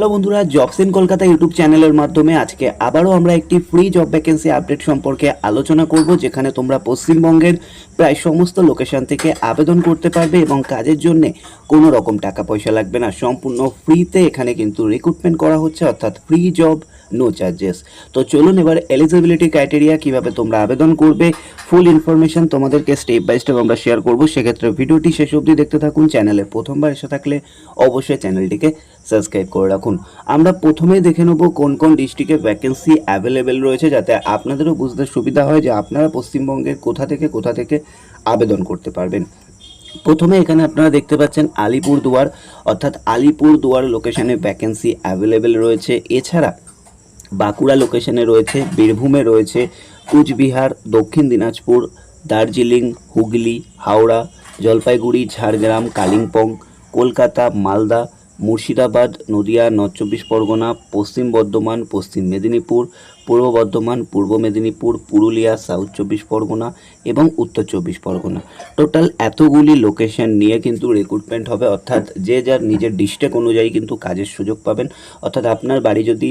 Hello বন্ধুরা jobs in Kolkata YouTube চ্যানেলের মাধ্যমে আজকে আবারও আমরা একটি ফ্রি জব ভ্যাকেন্সি আপডেট সম্পর্কে আলোচনা করব, যেখানে তোমরা পশ্চিমবঙ্গের প্রায় সমস্ত লোকেশন থেকে আবেদন করতে পারবে এবং কাজের জন্য কোনো রকম টাকা পয়সা লাগবে না। সম্পূর্ণ ফ্রিতে এখানে কিন্তু রিক্রুটমেন্ট করা হচ্ছে, অর্থাৎ ফ্রি জব নো চার্জেস তো চলুন এবার এলিজিবিলিটি ক্রাইটেরিয়া কীভাবে তোমরা আবেদন করবে ফুল ইনফরমেশন তোমাদেরকে স্টেপ বাই স্টেপ আমরা শেয়ার করব। সেক্ষেত্রে ভিডিওটি শেষ অবধি দেখতে থাকুন চ্যানেলে প্রথমবার এসে থাকলে অবশ্যই চ্যানেলটিকে সাবস্ক্রাইব করে রাখুন। আমরা প্রথমে দেখে নেব কোন কোন ডিস্ট্রিক্টে ভ্যাকেন্সি অ্যাভেলেবেল রয়েছে যাতে আপনাদেরও বুঝতে সুবিধা হয় যে আপনারা পশ্চিমবঙ্গের কোথা থেকে কোথা থেকে আবেদন করতে পারবেন। প্রথমে এখানে আপনারা দেখতে পাচ্ছেন আলিপুর দুয়ার, অর্থাৎ আলিপুর দুয়ার লোকেশনে ভ্যাকেন্সি অ্যাভেলেবেল রয়েছে। এছাড়া বাঁকুড়া লোকেশনে রয়েছে, বীরভূমে রয়েছে, কুচবিহার, দক্ষিণ দিনাজপুর, দার্জিলিং, হুগলি, হাওড়া, জলপাইগুড়ি, ঝাড়গ্রাম, কালিম্পং, কলকাতা, মালদা মুর্শিদাবাদ, নদিয়া, নর্থ চব্বিশ পরগনা, পশ্চিম বর্ধমান, পশ্চিম মেদিনীপুর, পূর্ব বর্ধমান, পূর্ব মেদিনীপুর, পুরুলিয়া, সাউথ চব্বিশ পরগনা এবং উত্তর চব্বিশ পরগনা। টোটাল এতগুলি লোকেশন নিয়ে কিন্তু রিক্রুটমেন্ট হবে। অর্থাৎ যে যার নিজের ডিস্ট্রিক্ট অনুযায়ী কিন্তু কাজের সুযোগ পাবেন। অর্থাৎ আপনার বাড়ি যদি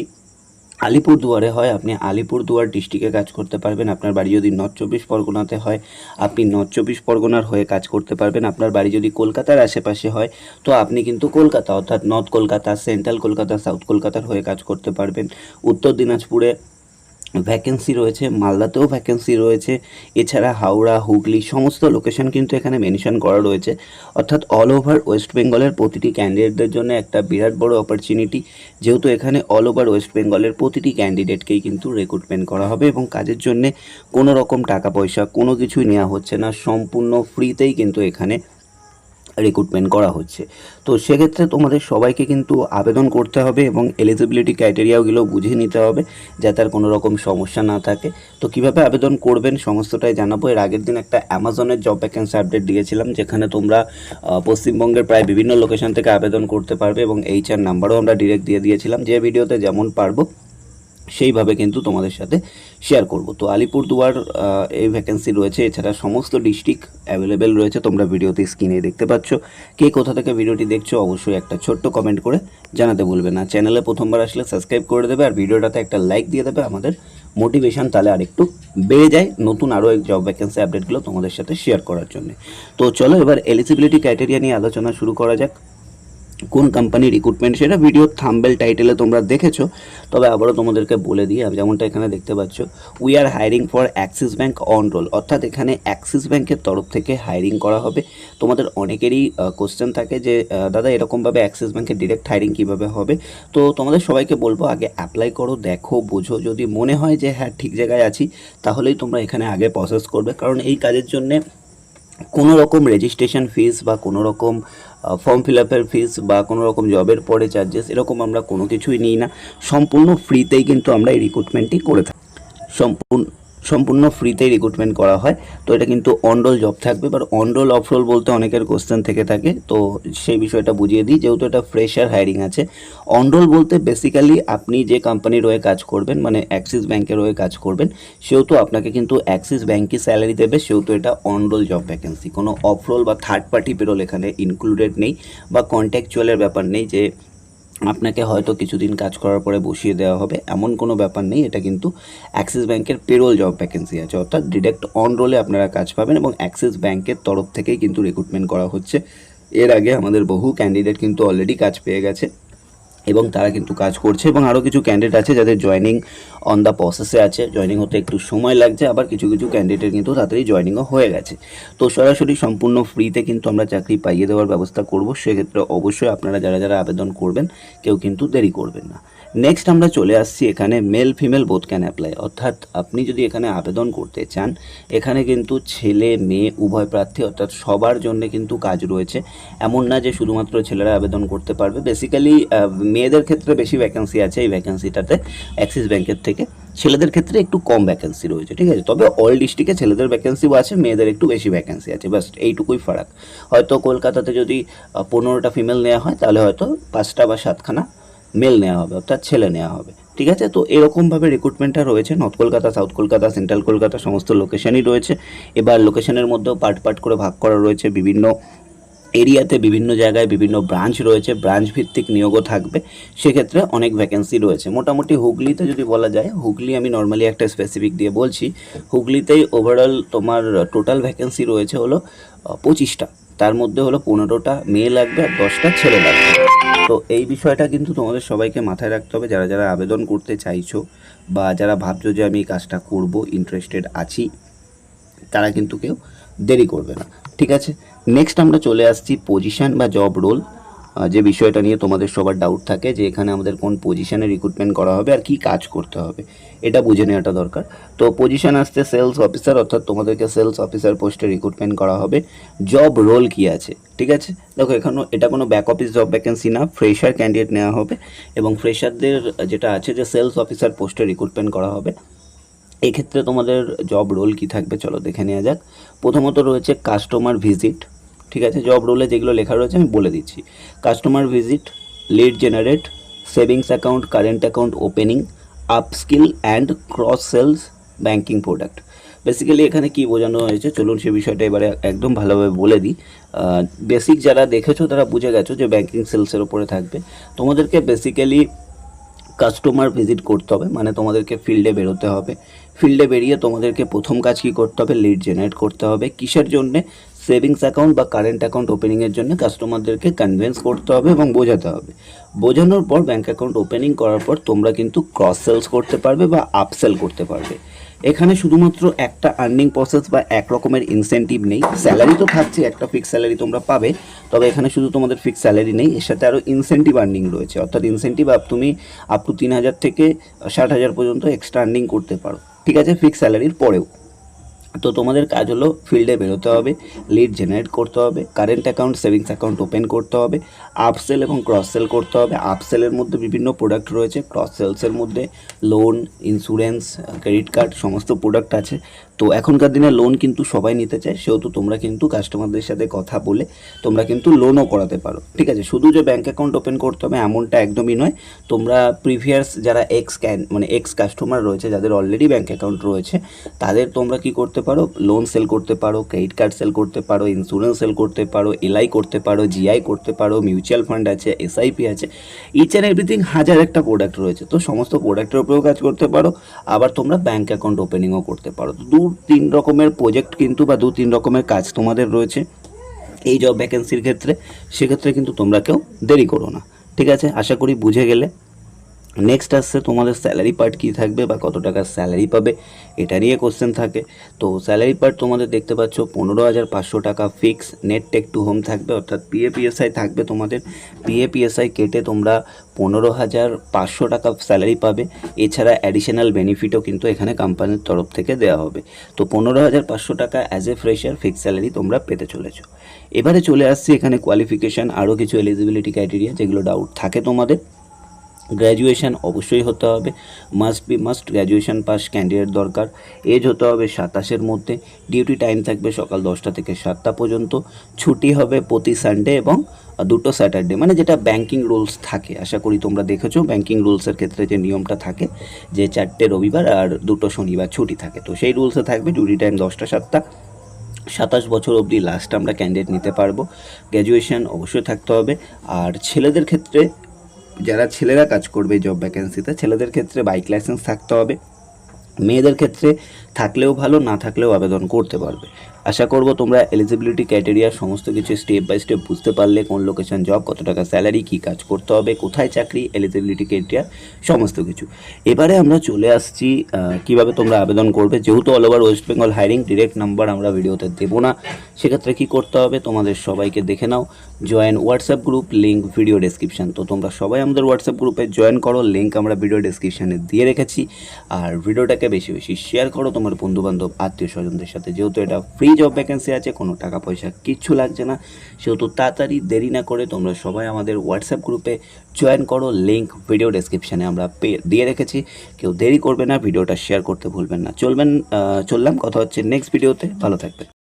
আলিপুর দুয়ারে হয়, আপনি আলিপুরদুয়ার ডিস্ট্রিক্টে কাজ করতে পারবেন। আপনার বাড়ি যদি নর্থ চব্বিশ পরগনাতে হয়, আপনি নর্থ চব্বিশ পরগনার হয়ে কাজ করতে পারবেন। আপনার বাড়ি যদি কলকাতার আশেপাশে হয়, তো আপনি কিন্তু কলকাতা, অর্থাৎ north Kolkata, central Kolkata, south কলকাতার হয়ে কাজ করতে পারবেন। উত্তর দিনাজপুরে ভ্যাকেন্সি রয়েছে, মালদাতেও ভ্যাকেন্সি রয়েছে, এছাড়া হাওড়া, হুগলি সমস্ত লোকেশন কিন্তু এখানে মেনশন করা রয়েছে। অর্থাৎ অল ওভার ওয়েস্ট বেঙ্গলের প্রতিটি ক্যান্ডিডেটদের জন্য একটা বিরাট বড় অপরচুনিটি যেহেতু এখানে অল ওভার ওয়েস্ট বেঙ্গলের প্রতিটি ক্যান্ডিডেটকেই কিন্তু রেক্রুটমেন্ট করা হবে এবং কাজের জন্য কোনো রকম টাকা পয়সা কোনো কিছুই নেওয়া হচ্ছে না, সম্পূর্ণ ফ্রিতেই কিন্তু এখানে রিক্রুটমেন্ট করা হচ্ছে। তো সেক্ষেত্রে তোমাদের সবাইকে কিন্তু আবেদন করতে হবে এবং এলিজিবিলিটি ক্রাইটেরিয়াগুলো বুঝে নিতে হবে যাতে আর কোনো রকম সমস্যা না থাকে। তো কীভাবে আবেদন করবেন সমস্তটাই জানাব। এর আগের দিন একটা অ্যামাজনের জব ভ্যাকেন্সি আপডেট দিয়েছিলাম, যেখানে তোমরা পশ্চিমবঙ্গের প্রায় বিভিন্ন লোকেশন থেকে আবেদন করতে পারবে এবং এইচআর নাম্বারও আমরা ডিরেক্ট দিয়ে দিয়েছিলাম। যে ভিডিওতে যেমন পারব সেইভাবে কিন্তু তোমাদের সাথে শেয়ার করব। তো আলিপুরদুয়ার এই ভ্যাকেন্সি রয়েছে, এছাড়া সমস্ত ডিস্ট্রিক্ট অ্যাভেলেবেল রয়েছে, তোমরা ভিডিওতে স্ক্রিনে দেখতে পাচ্ছ। কে কোথা থেকে ভিডিওটি দেখছ, অবশ্যই একটা ছোট্ট কমেন্ট করে জানাতে বলবে না। চ্যানেলে প্রথমবার আসলে সাবস্ক্রাইব করে দেবে, আর ভিডিওটাতে একটা লাইক দিয়ে দেবে, আমাদের মোটিভেশন তাহলে আরেকটু বেড়ে যায় নতুন আরও এক জব ভ্যাকেন্সি আপডেটগুলো তোমাদের সাথে শেয়ার করার জন্য। তো চলো এবার এলিজিবিলিটি ক্রাইটেরিয়া নিয়ে আলোচনা শুরু করা যাক। কোন কোম্পানি রিক্রুটমেন্ট সেটা ভিডিও থাম্বেল টাইটেলে তোমরা দেখেছ। তবে আবারও তোমাদেরকে বলে দিই, আমি যেমনটা এখানে দেখতে পাচ্ছ we are hiring for Axis bank on roll অর্থাৎ এখানে অ্যাক্সিস ব্যাঙ্কের তরফ থেকে হায়ারিং করা হবে। তোমাদের অনেকেরই কোশ্চেন থাকে যে দাদা এরকমভাবে অ্যাক্সিস ব্যাঙ্কের ডিরেক্ট হায়ারিং কীভাবে হবে? তো তোমাদের সবাইকে বলব, আগে অ্যাপ্লাই করো, দেখো, বোঝো। যদি মনে হয় যে হ্যাঁ ঠিক জায়গায় আছি, তাহলেই তোমরা এখানে আগে প্রসেস করবে। কারণ এই কাজের জন্যে কোনো রকম রেজিস্ট্রেশন ফিস বা কোনো রকম ফর্ম ফিল আপের ফিস বা কোনো রকম জবের পরে চার্জেস এরকম আমরা কোনো কিছুই নিই না। সম্পূর্ণ ফ্রিতেই কিন্তু আমরা এই রিক্রুটমেন্টটি করে থাকি। সম্পূর্ণ সম্পূর্ণ ফ্রিতেই রিক্রুটমেন্ট করা হয়। তো এটা কিন্তু অনরোল জব থাকবে বাট অনরোল অফরোল বলতে অনেকের কোশ্চেন থেকে থাকে। তো সেই বিষয়টা বুঝিয়ে দিই, যেহেতু এটা ফ্রেশার হায়ারিং আছে। অনরোল বলতে বেসিক্যালি আপনি যে কোম্পানির হয়ে কাজ করবেন মানে অ্যাক্সিস ব্যাংকের হয়ে কাজ করবেন, সেহেতু আপনাকে কিন্তু অ্যাক্সিস ব্যাংকই স্যালারি দেবে, সেহেতু এটা অনরোল জব ভ্যাকেন্সি কোনো অফরোল বা থার্ড পার্টি পেরোল এখানে ইনক্লুডেড নেই, বা কন্ট্যাকচুয়ালের ব্যাপার নেই যে আপনাকে হয়তো কিছুদিন কাজ করার পরে বসিয়ে দেওয়া হবে। এমন কোনো ব্যাপার নেই। এটা কিন্তু অ্যাক্সিস ব্যাংকের পেরোল জব ভ্যাকেন্সি আছে। অর্থাৎ ডিরেক্ট অন রোলে আপনারা কাজ পাবেন এবং অ্যাক্সিস ব্যাংকের তরফ থেকেই কিন্তু রিক্রুটমেন্ট করা হচ্ছে। এর আগে আমাদের বহু ক্যান্ডিডেট কিন্তু অলরেডি কাজ পেয়ে গেছে। এবং তারা কিন্তু কাজ করছে এবং আরও কিছু ক্যান্ডিডেট আছে যাদের জয়নিং অন দ্য প্রসেসে আছে। জয়নিং হতে একটু সময় লাগছে, আবার কিছু কিছু ক্যান্ডিডেট কিন্তু তাড়াতাড়ি জয়নিংও হয়ে গেছে। তো সরাসরি সম্পূর্ণ ফ্রিতে কিন্তু আমরা চাকরি পাইয়ে দেওয়ার ব্যবস্থা করব। সেক্ষেত্রে অবশ্যই আপনারা যারা যারা আবেদন করবেন, কেউ কিন্তু দেরি করবেন না। নেক্সট আমরা চলে আসছি এখানে male female both can apply অর্থাৎ আপনি যদি এখানে আবেদন করতে চান, এখানে কিন্তু ছেলে, মেয়ে, উভয় প্রার্থী, অর্থাৎ সবার জন্য কিন্তু কাজ রয়েছে। এমন না যে শুধুমাত্র ছেলেরা আবেদন করতে পারবে। বেসিক্যালি মেয়েদের ক্ষেত্রে বেশি ভ্যাকেন্সি আছে এই ভ্যাকেন্সিটাতে অ্যাক্সিস ব্যাংকের থেকে। ছেলেদের ক্ষেত্রে একটু কম ভ্যাকেন্সি রয়েছে, ঠিক আছে? তবে অল ডিস্ট্রিক্টে ছেলেদের ভ্যাকেন্সিও আছে, মেয়েদের একটু বেশি ভ্যাকেন্সি আছে বাস এইটুকুই ফারাক। হয়তো কলকাতাতে যদি পনেরোটা ফিমেল নেওয়া হয়, তাহলে হয়তো পাঁচটা বা সাতখানা মেল নেওয়া হবে, অর্থাৎ ছেলে নেওয়া হবে। ঠিক আছে? তো এরকমভাবে রিক্রুটমেন্টটা রয়েছে north Kolkata south Kolkata central Kolkata সমস্ত লোকেশনই রয়েছে। এবার লোকেশনের মধ্যেও পার্ট পার্ট করে ভাগ করা রয়েছে বিভিন্ন এরিয়াতে, বিভিন্ন জায়গায় বিভিন্ন ব্রাঞ্চ রয়েছে। ব্রাঞ্চ ভিত্তিক নিয়োগও থাকবে। সেক্ষেত্রে অনেক ভ্যাকেন্সি রয়েছে। মোটামুটি হুগলিতে যদি বলা যায়, হুগলি আমি নর্মালি একটা স্পেসিফিক দিয়ে বলছি, হুগলিতেই ওভারঅল তোমার টোটাল ভ্যাকেন্সি রয়েছে হলো পঁচিশটা। তার মধ্যে হলো পনেরোটা মেয়ে লাগবে আর দশটা ছেলে লাগবে। তো এই বিষয়টা কিন্তু তোমাদের সবাইকে মাথায় রাখতে হবে। যারা যারা আবেদন করতে চাইছো বা যারা ভাবছ যে আমি এই কাজটা করব ইন্টারেস্টেড আছি, তারা কিন্তু কেউ দেরি করবে না। ঠিক আছে? নেক্সট আমরা চলে আসছি পজিশান বা জব রোল যে বিষয়টা নিয়ে তোমাদের সবার ডাউট থাকে যে এখানে আমাদের কোন পজিশনে রিক্রুটমেন্ট করা হবে আর কি কাজ করতে হবে, এটা বুঝে নেওয়াটা দরকার। তো পজিশন আসতে সেলস অফিসার অর্থাৎ তোমাদেরকে সেলস অফিসার পোস্টে রিক্রুটমেন্ট করা হবে। জব রোল কি আছে, ঠিক আছে? দেখো, এখানে এটা কোনো ব্যাক অফিস জব ভ্যাকেন্সি না ফ্রেশার ক্যান্ডিডেট নেওয়া হবে এবং ফ্রেশারদের যেটা আছে যে সেলস অফিসার পোস্টে রিক্রুটমেন্ট করা হবে। এক্ষেত্রে তোমাদের জব রোল কি থাকবে, চলো দেখে নেওয়া যাক। প্রথমত রয়েছে কাস্টমার ভিজিট ঠিক আছে জব রোলে যেগুলো লেখা রয়েছে আমি বলে দিচ্ছি। Customer visit lead generate savings account current account opening upskill and cross sales banking product basically এখানে কি বোঝানো হয়েছে, চলুন সে বিষয়টা এবারে একদম ভালোভাবে বলে দিই। বেসিক যারা দেখেছ তারা বুঝে গেছো যে ব্যাঙ্কিং সেলসের ওপরে থাকবে। তোমাদেরকে বেসিক্যালি কাস্টমার ভিজিট করতে হবে মানে তোমাদেরকে ফিল্ডে বেরোতে হবে। ফিল্ডে বেরিয়ে তোমাদেরকে প্রথম কাজ কী করতে হবে? লিড জেনারেট করতে হবে। কিসের জন্যে? সেভিংস অ্যাকাউন্ট বা কারেন্ট অ্যাকাউন্ট ওপেনিংয়ের জন্য কাস্টমারদেরকে কনভিন্স করতে হবে এবং বোঝাতে হবে। বোঝানোর পর ব্যাঙ্ক অ্যাকাউন্ট ওপেনিং করার পর তোমরা কিন্তু ক্রস সেলস করতে পারবে বা আপসেল করতে পারবে। এখানে শুধুমাত্র একটা আর্নিং প্রসেস বা এক রকমের ইনসেন্টিভ নেই। স্যালারি তো থাকছে, একটা ফিক্স স্যালারি তোমরা পাবে, তবে এখানে শুধু তোমাদের ফিক্স স্যালারি নেই, এর সাথে আরও ইনসেন্টিভ আর্নিং রয়েছে। অর্থাৎ ইনসেন্টিভ আপ তুমি আপ টু তিন হাজার থেকে ষাট হাজার পর্যন্ত এক্সট্রা আর্নিং করতে পারো। ঠিক আছে ফিক্স স্যালারির পরেও। তো তোমাদের কাজ হলো ফিল্ডে বেরোতে হবে লিড জেনারেট করতে হবে current account savings account open করতে হবে আপসেল এবং ক্রস সেল করতে হবে। আপসেলের মধ্যে বিভিন্ন প্রোডাক্ট রয়েছে ক্রস সেলসের মধ্যে লোন ইন্স্যুরেন্স ক্রেডিট কার্ড সমস্ত প্রোডাক্ট আছে। তো এখনকার দিনে লোন কিন্তু সবাই নিতে চায়, সেহেতু তোমরা কিন্তু কাস্টমারদের সাথে কথা বলে তোমরা কিন্তু লোনও করাতে পারো। ঠিক আছে, শুধু যে ব্যাঙ্ক অ্যাকাউন্ট ওপেন করতে হবে এমনটা একদমই নয়, তোমরা প্রিভিয়াস যারা এক্স ক্যান মানে এক্স কাস্টমার রয়েছে, যাদের অলরেডি ব্যাঙ্ক অ্যাকাউন্ট রয়েছে, তাদের তোমরা কি করতে পারো লোন সেল করতে পারো ক্রেডিট কার্ড সেল করতে পারো ইন্স্যুরেন্স সেল করতে পারো এলআই করতে পারো জিআই করতে পারো মিউচুয়াল ফান্ড আছে এসআইপি আছে ইচ অ্যান্ড এভরিথিং হাজার একটা প্রোডাক্ট রয়েছে। তো সমস্ত প্রোডাক্টের উপরেও কাজ করতে পারো, আবার তোমরা ব্যাঙ্ক অ্যাকাউন্ট ওপেনিংও করতে পারো। দু তিন রকমের প্রজেক্ট কিন্তু বা দু তিন রকমের কাজ তোমাদের রয়েছে এই জব ভ্যাকেন্সির ক্ষেত্রে, সেক্ষেত্রে কিন্তু তোমরা কেউ দেরি করো না। ঠিক আছে? আশা করি বুঝে গেলে। নেক্সট আসছে তোমাদের স্যালারি পার্ট কী থাকবে বা কত টাকার স্যালারি পাবে, এটা নিয়ে কোশ্চেন থাকে। তো স্যালারি পার্ট তোমাদের দেখতে পাচ্ছ, পনেরো হাজার পাঁচশো টাকা fix net take to home থাকবে, অর্থাৎ পিএপিএসআই থাকবে তোমাদের। পিএপিএসআই কেটে তোমরা পনেরো হাজার পাঁচশো টাকা স্যালারি পাবে। এছাড়া অ্যাডিশনাল বেনিফিটও কিন্তু এখানে কোম্পানির তরফ থেকে দেওয়া হবে। তো পনেরো হাজার পাঁচশো টাকা as a fresher fix salary তোমরা পেতে চলেছো। এবারে চলে আসছি এখানে কোয়ালিফিকেশান আরও কিছু এলিজিবিলিটি ক্রাইটেরিয়া যেগুলো ডাউট থাকে তোমাদের। গ্র্যাজুয়েশন অবশ্যই হতে হবে। Must be must graduation pass candidate দরকার। এজ হতে হবে সাতাশের মধ্যে। ডিউটি টাইম থাকবে সকাল দশটা থেকে সাতটা পর্যন্ত। ছুটি হবে প্রতি সানডে এবং দুটো স্যাটারডে মানে যেটা ব্যাংকিং রুলস থাকে। আশা করি তোমরা দেখেছ ব্যাংকিং রুলসের ক্ষেত্রে যে নিয়মটা থাকে, যে চারটে রবিবার আর দুটো শনিবার ছুটি থাকে। তো সেই রুলসে থাকবে ডিউটি টাইম দশটা, সাতটা। সাতাশ বছর অবধি লাস্ট আমরা ক্যান্ডিডেট নিতে পারব। গ্র্যাজুয়েশন অবশ্যই থাকতে হবে। আর ছেলেদের ক্ষেত্রে যারা ছেলেরা কাজ করবে জব ভ্যাকেন্সিতে ছেলেদের ক্ষেত্রে বাইক লাইসেন্স থাকতে হবে। মেয়েদের ক্ষেত্রে থাকলেও ভালো, না থাকলেও আবেদন করতে পারবে। আশা করব তোমরা এলিজিবিলিটি ক্রাইটেরিয়া সমস্ত কিছু স্টেপ বাই স্টেপ বুঝতে পারলে কোন লোকেশন জব কত টাকা স্যালারি কী কাজ করতে হবে, কোথায় চাকরি এলিজিবিলিটি ক্রাইটেরিয়া সমস্ত কিছু। এবারে আমরা চলে আসছি কীভাবে তোমরা আবেদন করবে। যেহেতু all over West Bengal hiring direct number আমরা ভিডিওতে দেবো না। সেক্ষেত্রে কী করতে হবে, তোমাদের সবাইকে দেখে নাও। Join WhatsApp group link video description তো তোমরা সবাই আমাদের হোয়াটসঅ্যাপ গ্রুপে জয়েন করো লিঙ্ক আমরা ভিডিও ডেসক্রিপশানে দিয়ে রেখেছি। আর ভিডিওটাকে বেশি বেশি শেয়ার করো তোমার বন্ধুবান্ধব, আত্মীয় স্বজনদের সাথে। যেহেতু এটা ফ্রি জব ভ্যাকেন্সি আছে, কোনো টাকা পয়সা কিচ্ছু লাগছে না। সেহেতু তাড়াতাড়ি দেরি না করে তোমরা সবাই আমাদের হোয়াটসঅ্যাপ গ্রুপে জয়েন করো লিঙ্ক ভিডিও ডেসক্রিপশানে আমরা দিয়ে রেখেছি। কেউ দেরি করবে না, ভিডিওটা শেয়ার করতে ভুলবেন না। চলবেন চললাম, কথা হচ্ছে নেক্সট ভিডিওতে ভালো থাকবে